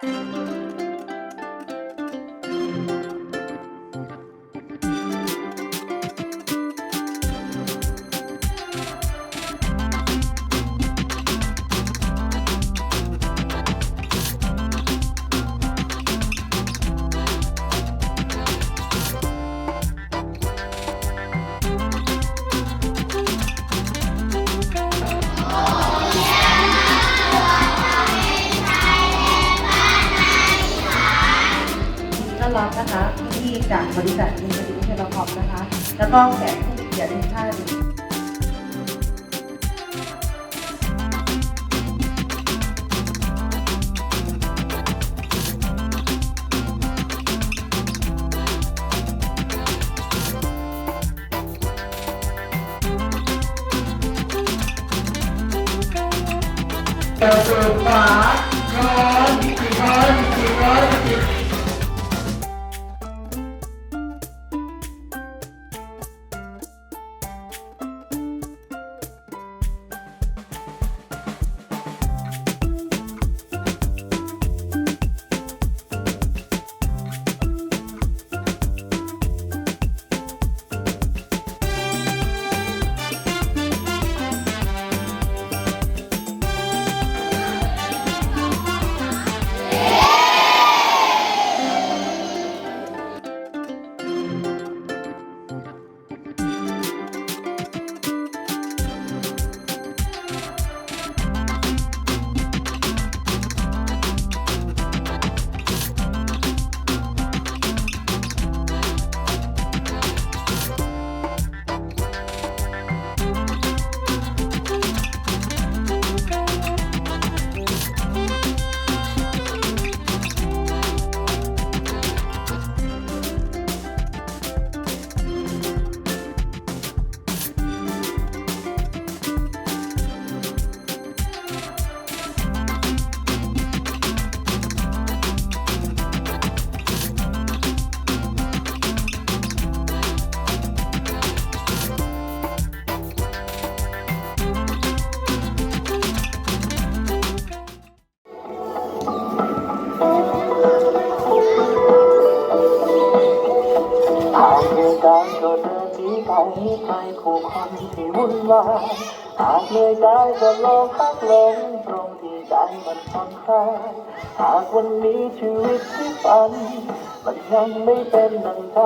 ต้ อนรับนะคะ ที่จากบริษัทอินเตอร์เน็ตเทเลคอมนะคะ แล้วก็แขกผู้มีเกียรติทุกท่านทางเดี ยวกันก็เดินหนีไปไปคู่คนที่วุ่นวายหากเหนื่อยกายก็ลองพักลงตรงที่ใจมันผ่อนคลายหากวันนี้ชีวิตที่ฝัน มันยังไม่เป็นดังใจ